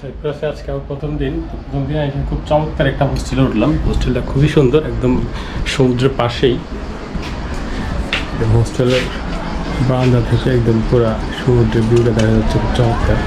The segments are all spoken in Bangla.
সাইপ্রাসে আজকে আমার প্রথম দিন। প্রথম দিন এসে খুব চমৎকার একটা হোস্টেলে উঠলাম। হোস্টেলটা খুবই সুন্দর, একদম সমুদ্রের পাশেই। হোস্টেলের বারান্দা থেকে একদম পুরা সমুদ্রের ভিউটা দেখা যাচ্ছে, খুব চমৎকার।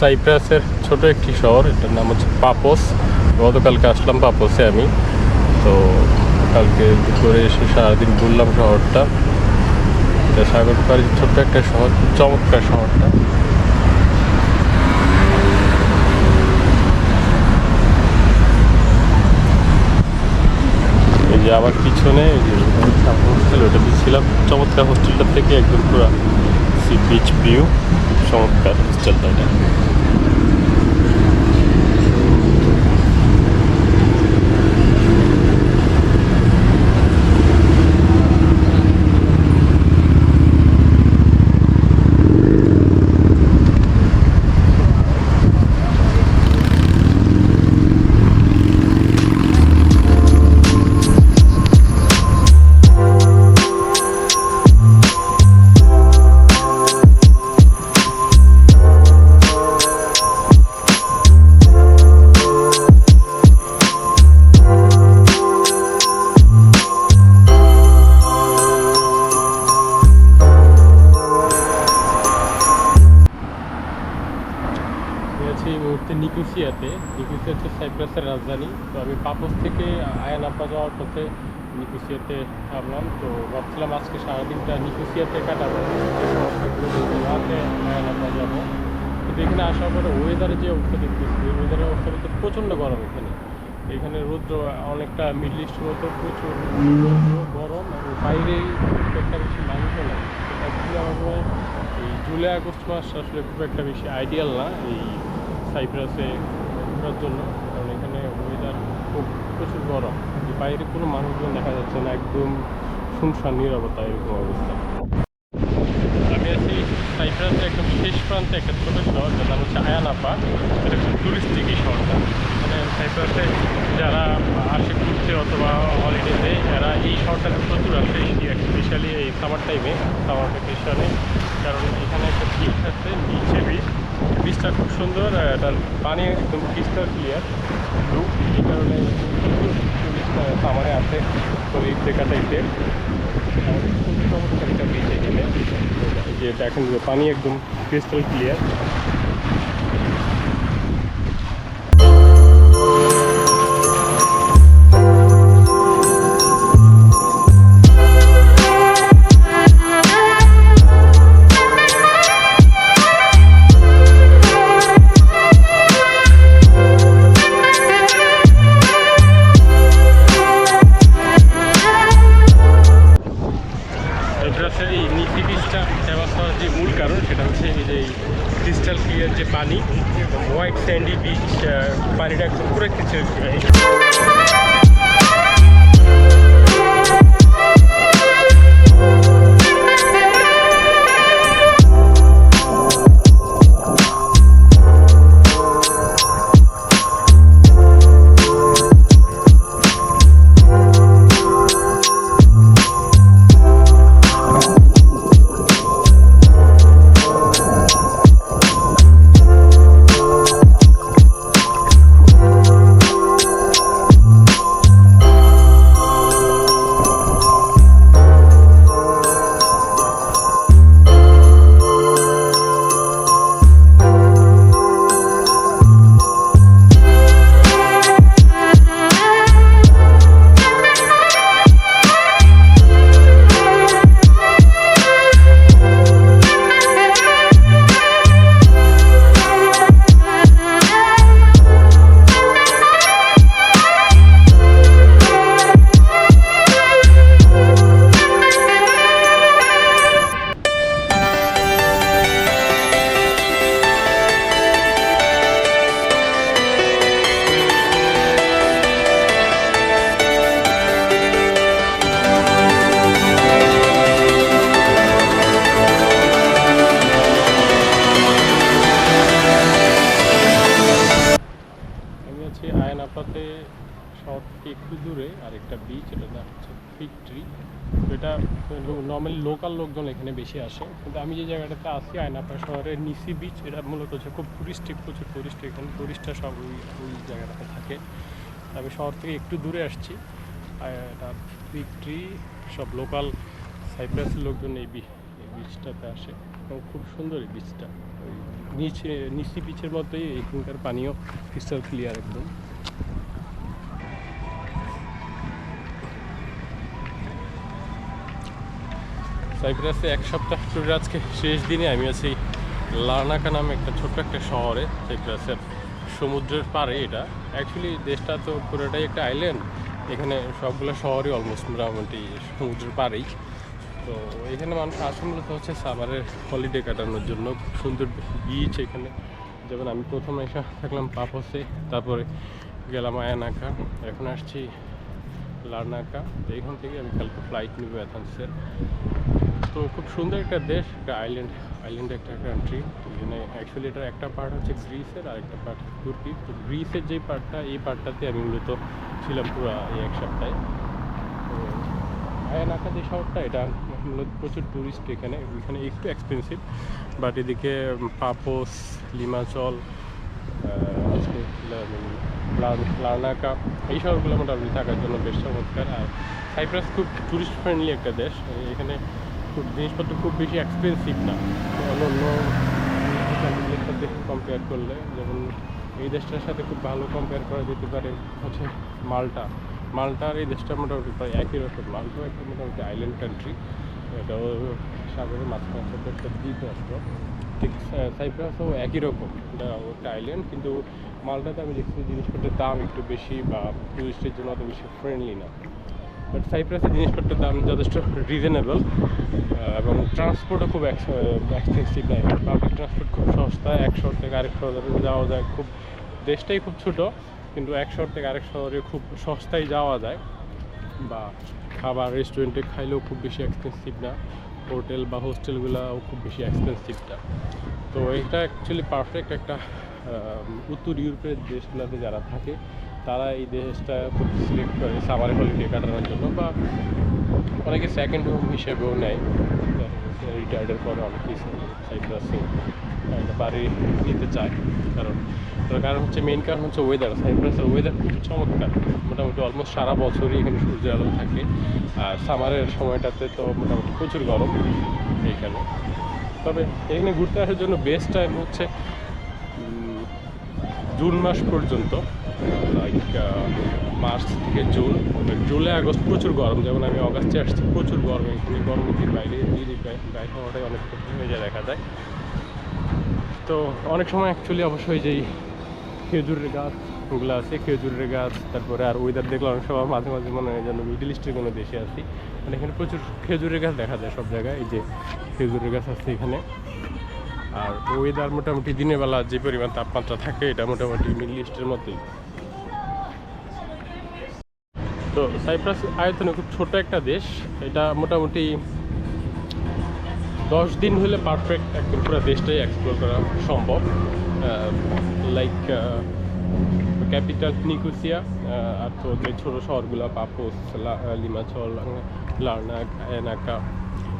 সাইপ্রাসের ছোট একটি শহর, এটার নাম হচ্ছে পাপোস। গতকালকে আসলাম পাপোসে আমি। তো কালকে দুপুরে এসে সারাদিন ঘুরলাম শহরটা। এটা সাগর পাড়ি ছোট্ট একটা শহর চমৎকার শহরটা। এই যে আমার পিছনে হোস্টেল ওটা ছিলাম চমৎকার হোস্টেলটা থেকে একদম পুরো সি বিচ ভিউ চমৎকার হোস্টেলটা এটা। মুহূর্তে নিকোসিয়াতে। নিকোসিয়া হচ্ছে সাইপ্রাসের রাজধানী। তো আমি পাপস থেকে আয়ানাপা যাওয়ার পথে নিকোসিয়াতে থামলাম। তো ভাবছিলাম আজকে সারাদিনটা নিকোসিয়াতে কাটাবো। রাতে আয়ানাপা যাব। কিন্তু এখানে আসার পরে ওয়েদারের যে অবস্থা দেখতেছি ওয়েদারের অবস্থা বলতে প্রচণ্ড গরম এখানে। এখানে রৌদ্র অনেকটা মিডল ইস্ট মতো, প্রচুর গরম এবং বাইরে খুব একটা বেশি নেই। সেটা আমার এই জুলাই আগস্ট মাস আসলে খুব একটা বেশি আইডিয়াল না। এই সাইপ্রাসে ঘোরার জন্য। কারণ এখানে ওয়েদার খুব প্রচুর গরম। বাইরে কোনো মানুষজন দেখা যাচ্ছে না, একদম শুনশান নিরবতা এরকম অবস্থা। আমি আছি সাইপ্রাসের একদম শেষ প্রান্তে, একটা ছোটো শহর যার নাম হচ্ছে আয়ানাপা এটা খুব টুরিস্টিক এই শহরটা। মানে সাইপ্রাসে যারা আসে ঘুরতে অথবা হলিডেতে এরা এই শহরটাতে প্রচুর আসে স্পেশালি এই সামার টাইমে সামার ভ্যাকেশনে কারণ এখানে একটা বিচ আছে বিচে বিচ বিচটা খুব সুন্দর এটার পানি একদম ক্রিস্টাল ক্লিয়ার ব্লু এই কারণে টুরিস্ট সামারে আসে ওই দেখা টাইপে খুব একটা বিচ এখানে যে দেখেন পানি একদম ক্রিস্টাল ক্লিয়ার মূল কারণ সেটা হচ্ছে এই যে ক্রিস্টাল ক্লিয়ার যে পানি হোয়াইট স্যান্ডি বিচ পানিটা পুরো ক্রিস্টাল লোকজন এখানে বেশি আসে। কিন্তু আমি যে জায়গাটাতে আছি আয়নাপা শহরের নিসি বিচ এটা মূলত হচ্ছে খুব টুরিস্টিক প্রচুর টুরিস্ট এখানে। টুরিস্টরা সব ওই ওই জায়গাটাতে থাকে। আমি শহর থেকে একটু দূরে আসছি। এটা বিগ ট্রি সব লোকাল সাইপ্রাসের লোকজন এই বিচটাতে আসে। এবং খুব সুন্দর এই বিচটা ওই নিচে নিচি বিচের মতোই এখানকার পানীয় ক্রিস্টাল ক্লিয়ার একদম। সাইপ্রাসে এক সপ্তাহ ট্যুরে আজকে শেষ দিনে আমি আছি লার্নাকা নামে একটা ছোট্ট একটা শহরে, সাইপ্রাসের সমুদ্রের পাড়ে এটা। অ্যাকচুয়ালি দেশটা তো পুরোটাই একটা আইল্যান্ড এখানে সবগুলো শহরই অলমোস্ট মোটামুটি সমুদ্রের পাড়েই। তো এখানে মানুষ আসে মূলত হচ্ছে সামারের হলিডে কাটানোর জন্য, খুব সুন্দর বিচ এখানে। যেমন আমি প্রথমে এসে থাকলাম পাপসে, তারপরে গেলাম আয়ানাকা, এখন আসছি লার্নাকা তো এখান থেকে আমি কালকে ফ্লাইট নিব অ্যাথেন্সের তো খুব সুন্দর একটা দেশ, একটা আইল্যান্ড আইল্যান্ড একটা কান্ট্রি এখানে অ্যাকচুয়ালি এটার একটা পার্ট হচ্ছে গ্রিসের আর একটা পার্ট তুর্কি তো গ্রিসের যেই পার্টটা এই পার্টটাতে আমি মূলত ছিলাম পুরো এই এক সপ্তাহে। তো আয়ানাকা যে শহরটা, এটা মূলত প্রচুর টুরিস্ট এখানে এখানে একটু এক্সপেন্সিভ বাট এদিকে পাপোস, লিমাচল লার্নাকা এই শহরগুলো মোটামুটি থাকার জন্য বেশ চমৎকার। আর সাইপ্রাস খুব টুরিস্ট ফ্রেন্ডলি একটা দেশ। এখানে জিনিসপত্র খুব বেশি এক্সপেন্সিভ না। অন্য কান্ট্রিগুলোর সাথে কম্পেয়ার করলে, যেমন এই দেশটার সাথে খুব ভালো কম্পেয়ার করা যেতে পারে হচ্ছে মাল্টা। মাল্টার এই দেশটা মোটামুটি প্রায় একই রকম। মাল্টাও একটা মোটামুটি আইল্যান্ড কান্ট্রি এটাও সাগরের মাঝখানে ছোটো একটা দ্বীপ রাষ্ট্র। ঠিক সাইপ্রাসও একই রকম। এটা একটা আইল্যান্ড কিন্তু মালটাতে আমি দেখছি জিনিসপত্রের দাম একটু বেশি বা টুরিস্টের জন্য অত বেশি ফ্রেন্ডলি না। বাট সাইপ্রাসের জিনিসপত্রের দাম যথেষ্ট রিজনেবল এবং ট্রান্সপোর্টও খুব এক্সপেন্সিভ নয় পাবলিক ট্রান্সপোর্ট খুব সস্তা এক শহর থেকে আরেক শহরে যাওয়া যায়। খুব দেশটাই খুব ছোট, কিন্তু এক শহর থেকে আরেক শহরে খুব সস্তায় যাওয়া যায়। বা খাবার রেস্টুরেন্টে খাইলেও খুব বেশি এক্সপেন্সিভ না। হোটেল বা হোস্টেলগুলোও খুব বেশি এক্সপেন্সিভ না। তো এটা অ্যাকচুয়ালি পারফেক্ট একটা উত্তর ইউরোপের দেশগুলোতে যারা থাকে তারা এই দেশটা খুব সিলেক্ট করে সামারে হলিডে কাটানোর জন্য বা অনেকে সেকেন্ড হোম হিসেবেও নেয়। রিটায়ার্ডের পরে অনেকেই সাইপ্রাসে বাড়ি নিতে চায়। কারণ, তার কারণ হচ্ছে মেইন কারণ হচ্ছে ওয়েদার সাইপ্রাসের ওয়েদার খুব চমৎকার। মোটামুটি অলমোস্ট সারা বছরই এখানে সূর্যের আলো থাকে। আর সামারের সময়টাতে তো মোটামুটি প্রচুর গরম এইখানে। তবে এখানে ঘুরতে আসার জন্য বেস্ট টাইম হচ্ছে জুন মাস পর্যন্ত। লাইক মার্চ থেকে জুন। জুলাই, আগস্ট প্রচুর গরম। যেমন আমি অগাস্টে আসছি, প্রচুর গরম। এখানে গরমের বাইরে গায়ে হওয়াটাই অনেক কঠিন হয়ে যায় দেখা যায়। তো অনেক সময় অ্যাকচুয়ালি অবশ্যই যেই খেজুরের গাছ ওগুলো আছে, খেজুরের গাছ, তারপরে আর ওয়েদার দেখলে অনেক সময় মাঝে মাঝে মনে হয় যেন মিডিল ইস্টের কোনো দেশে আসি মানে এখানে প্রচুর খেজুরের গাছ দেখা যায় সব জায়গায়। এই যে খেজুরের গাছ আছে এখানে। আর ওয়েদার মোটামুটি দিনের বেলা যে পরিমাণ তাপমাত্রা থাকে, এটা মোটামুটি মিডল ইস্টের মতোই। তো সাইপ্রাস আয়তনে খুব ছোট একটা দেশ। এটা মোটামুটি দশ দিন হলে পারফেক্ট একদম পুরো দেশটাই এক্সপ্লোর করা সম্ভব। লাইক ক্যাপিটাল নিকোসিয়া আর তো যে ছোটো শহরগুলো, পাপোস লিমাচল লার্নাক এনাকা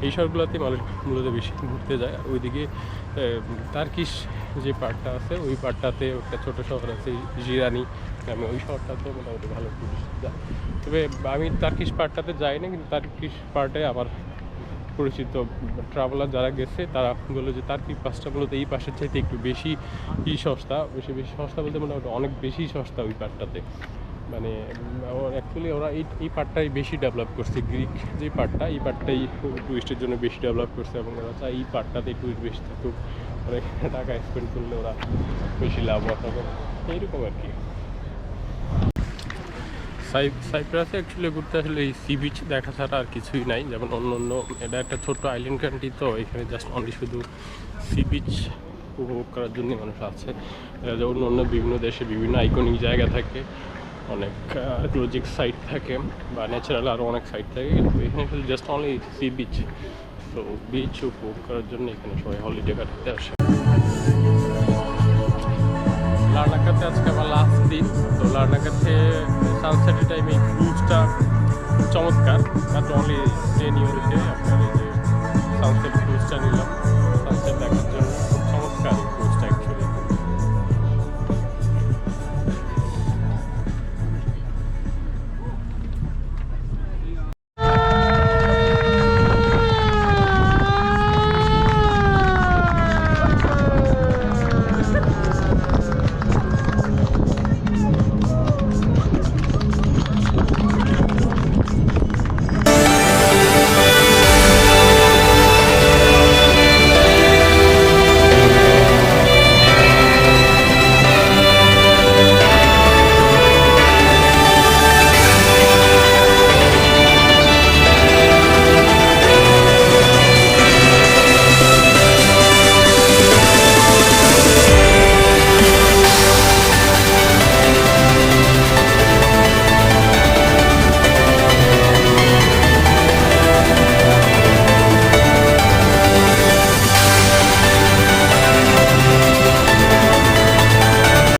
এই শহরগুলোতে মানুষ মূলত বেশি ঘুরতে যায়। আর ওইদিকে তার্কিশ যে পার্টটা আছে, ওই পার্টটাতে একটা ছোটো শহর আছে, জিরানি। নামে ওই শহরটাতেও মোটামুটি ভালো টুরিস্ট যায় তবে আমি তার্কিশ পার্টটাতে যাই না কিন্তু তার্কিশ পার্টে আমার পরিচিত ট্রাভেলার যারা গেছে, তারা বলল যে তার কি পাসটা মূলত এই পাশের চাইতে একটু বেশি ই সস্তা, বেশি বেশি সস্তা বলতে মোটামুটি অনেক বেশি সস্তা ওই পার্টটাতে। মানে অ্যাকচুয়ালি ওরা এই এই পার্টটাই বেশি ডেভেলপ করছে, গ্রিক যে পার্টটা, এই পার্টটাই টুরিস্টের জন্য বেশি ডেভেলপ করছে এবং ওরা চায় এই পার্টটাতে টুরিস্ট বেশি থাকুক। অনেক টাকা স্পেন্ড করলে ওরা বেশি লাভবান হবে এইরকম আর কি। সাইপ্রাসে অ্যাকচুয়ালি ঘুরতে আসলে এই সি বিচ দেখা ছাড়া আর কিছুই নাই। যেমন অন্য অন্য, এটা একটা ছোট্ট আইল্যান্ড কান্ট্রি তো, এখানে জাস্ট অনলি শুধু সি বিচ উপভোগ করার জন্য মানুষ আছে অন্য অন্য বিভিন্ন দেশে বিভিন্ন আইকনিক জায়গা থাকে, অনেক আর্কিওলজিক সাইট থাকে, বা ন্যাচারাল আরও অনেক সাইট থাকে, কিন্তু এখানে শুধু জাস্ট অনলি সি বিচ তো বিচ উপভোগ করার জন্য এখানে সবাই হলিডে কাটাতে আসে। লার্নাকাতে আজকে আমার লাস্ট দিন, তো লার্নাকাতে সানসেটের টাইমে এই ভিউজটা চমৎকার। মাত্র অনলি টেন ইউরোতে আপনার এই যে সানসেট ভিউজটা নিলাম।